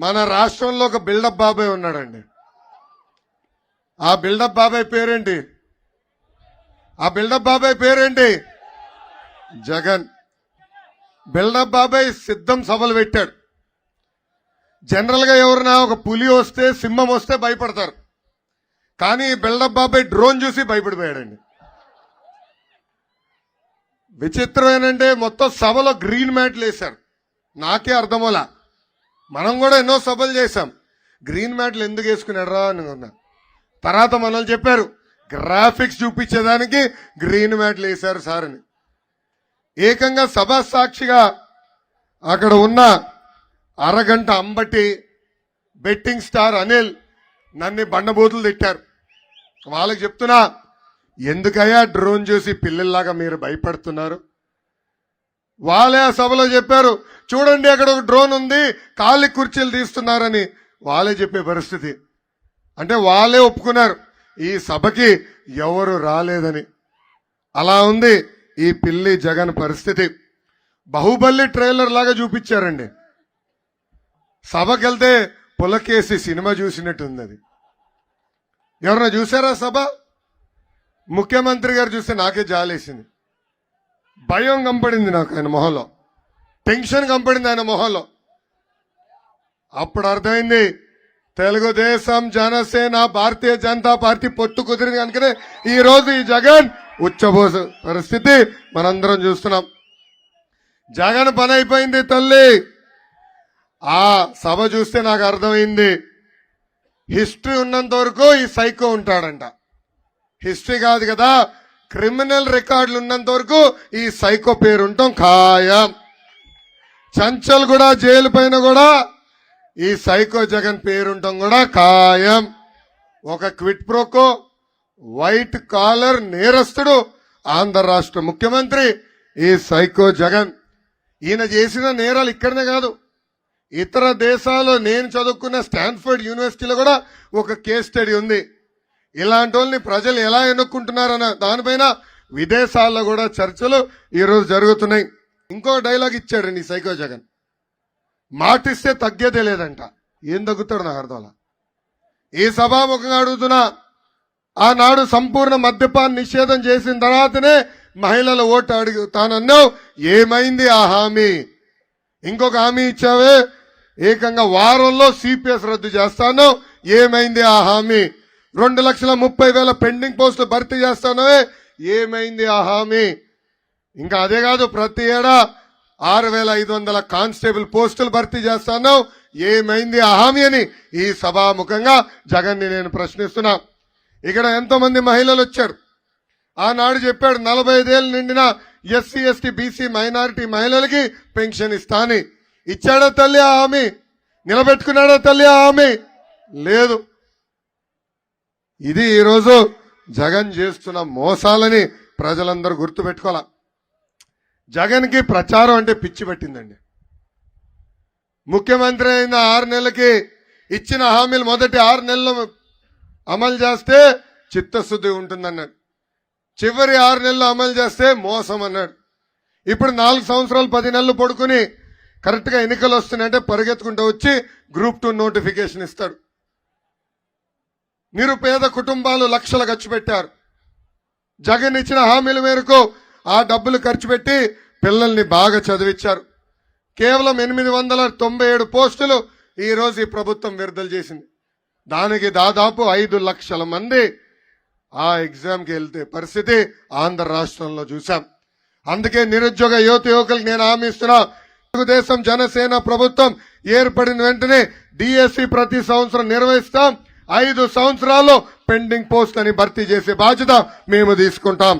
మన రాష్ట్రంలో ఒక బిల్డప్ బాబాయ్ ఉన్నాడండి. ఆ బిల్డప్ బాబాయ్ పేరేంటి? ఆ బిల్డప్ బాబాయ్ పేరేంటి? జగన్. బిల్డప్ బాబాయ్ సిద్ధం సభలు పెట్టాడు. జనరల్గా ఎవరైనా ఒక పులి వస్తే సింహం వస్తే భయపడతారు. కానీ బిల్డప్ బాబాయ్ డ్రోన్ చూసి భయపడిపోయాడండి. విచిత్రం ఏంటంటే మొత్తం సభలో గ్రీన్ మ్యాట్లు వేశారు. నాకే అర్థమోలా మనం కూడా ఎన్నో సభలు చేశాం. గ్రీన్ మ్యాట్లు ఎందుకు వేసుకున్నాడరా అని ఉన్నా. తర్వాత మనల్ని చెప్పారు గ్రాఫిక్స్ చూపించేదానికి గ్రీన్ మ్యాట్లు వేశారు సార్ అని. ఏకంగా సభా సాక్షిగా అక్కడ ఉన్న అరగంట అంబటి బెట్టింగ్ స్టార్ అనిల్ నన్ను బండబూతులు తిట్టారు. వాళ్ళకి చెప్తున్నా ఎందుకయ్యా డ్రోన్ చూసి పిల్లల్లాగా మీరు భయపడుతున్నారు? వాళ్ళే ఆ సభలో చెప్పారు చూడండి అక్కడ ఒక డ్రోన్ ఉంది ఖాళీ కుర్చీలు తీస్తున్నారని. వాళ్ళే చెప్పే పరిస్థితి. అంటే వాళ్ళే ఒప్పుకున్నారు ఈ సభకి ఎవరు రాలేదని. అలా ఉంది ఈ పిల్లి జగన్ పరిస్థితి. బాహుబలి ట్రైలర్ లాగా చూపించారండి. సభకి వెళ్తే పులకేసి సినిమా చూసినట్టుంది అది ఎవరన్నా చూసారా సభ? ముఖ్యమంత్రి గారు చూస్తే నాకే జాలేసింది. భయం కంపడింది నాకు ఆయన మొహంలో. టెన్షన్ కంపడింది ఆయన మొహంలో. అప్పుడు అర్థమైంది తెలుగుదేశం జనసేన భారతీయ జనతా పార్టీ పొత్తు కుదిరింది కనుకనే ఈ రోజు ఈ జగన్ ఉచ్చబోస పరిస్థితి మనందరం చూస్తున్నాం. జగన్ పని అయిపోయింది తల్లి. ఆ సభ చూస్తే నాకు అర్థమైంది. హిస్టరీ ఉన్నంత వరకు ఈ సైకో ఉంటాడంట. హిస్టరీ కాదు కదా క్రిమినల్ రికార్డులు ఉన్నంత వరకు ఈ సైకో పేరు ఉంటాం ఖాయం. చంచల్ కూడా జైలు పైన కూడా ఈ సైకో జగన్ పేరుంటాం కూడా ఖాయం. ఒక క్విట్ ప్రోకో వైట్ కాలర్ నేరస్తుడు ఆంధ్ర రాష్ట్ర ముఖ్యమంత్రి ఈ సైకో జగన్. ఈయన చేసిన నేరాలు ఇక్కడనే కాదు. ఇతర దేశాల్లో నేను చదువుకున్న స్టాన్ఫర్డ్ యూనివర్సిటీలో కూడా ఒక కేస్ స్టడీ ఉంది. ఇలాంటి వాళ్ళని ప్రజలు ఎలా ఎన్నుకుంటున్నారన్న దానిపైన విదేశాల్లో కూడా చర్చలు ఈరోజు జరుగుతున్నాయి. ఇంకో డైలాగ్ ఇచ్చాడండి నీ సైకో జగన్. మాటిస్తే తగ్గేదే లేదంట. ఏం తగ్గుతాడు నాకు అర్థం అలా. ఈ సభాముఖంగా అడుగుతున్నా ఆనాడు సంపూర్ణ మద్యపాన్ నిషేధం చేసిన తర్వాతనే మహిళల ఓటు అడుగు తానన్నావు ఏమైంది ఆ హామీ? ఇంకొక హామీ ఇచ్చావే. ఏకంగా వారంలో సిపిఎస్ రద్దు చేస్తాను ఏమైంది ఆ హామీ? రెండు లక్షల ముప్పై వేల పెండింగ్ పోస్టులు భర్తీ చేస్తానవే. ఏమైంది ఆ హామీ? ఇంకా అదే కాదు ప్రతి ఏడా ఆరు వేల ఐదు వందల కానిస్టేబుల్ పోస్టులు భర్తీ చేస్తాను ఏమైంది ఆ హామీ అని ఈ సభాముఖంగా జగన్ని నేను ప్రశ్నిస్తున్నా. ఇక్కడ ఎంతో మంది మహిళలు వచ్చారు. ఆనాడు చెప్పాడు నలభై ఐదేళ్ళు నిండిన ఎస్సీ ఎస్టీ బీసీ మైనారిటీ మహిళలకి పెన్షన్ ఇస్తాని. ఇచ్చాడా తల్లి ఆ హామీ? నిలబెట్టుకున్నాడా తల్లి ఆ హామీ? లేదు. ఇది ఈరోజు జగన్ చేస్తున్న మోసాలని ప్రజలందరూ గుర్తుపెట్టుకోవాలా. జగన్కి ప్రచారం అంటే పిచ్చి పట్టిందండి. ముఖ్యమంత్రి అయిన ఆరు నెలలకి ఇచ్చిన హామీలు మొదటి ఆరు నెలలు అమలు చేస్తే చిత్తశుద్ధి ఉంటుందన్నాడు. చివరి ఆరు నెలలు అమలు చేస్తే మోసం అన్నాడు ఇప్పుడు నాలుగు సంవత్సరాలు పది నెలలు పడుకుని కరెక్ట్గా ఎన్నికలు వస్తున్నాయంటే పరిగెత్తుకుంటూ వచ్చి గ్రూప్ టూ నోటిఫికేషన్ ఇస్తాడు. నిరుపేద కుటుంబాలు లక్షలు ఖర్చు పెట్టారు. జగన్ ఇచ్చిన హామీల మేరకు ఆ డబ్బులు ఖర్చు పెట్టి పిల్లల్ని బాగా చదివించారు. కేవలం ఎనిమిది వందల తొంభై ఏడు పోస్టులు ఈరోజు ఈ ప్రభుత్వం విడుదల చేసింది. దానికి దాదాపు ఐదు లక్షల మంది ఆ ఎగ్జామ్కి వెళ్తే పరిస్థితి ఆంధ్ర రాష్ట్రంలో చూశాం. అందుకే నిరుద్యోగ యువత యువకులకు నేను హామీస్తున్నా తెలుగుదేశం జనసేన ప్రభుత్వం ఏర్పడిన వెంటనే డిఎస్సి ప్రతి సంవత్సరం నిర్వహిస్తాం. ఐదు సంవత్సరాల్లో పెండింగ్ పోస్ట్ అని భర్తీ చేసే బాధ్యత మేము తీసుకుంటాం.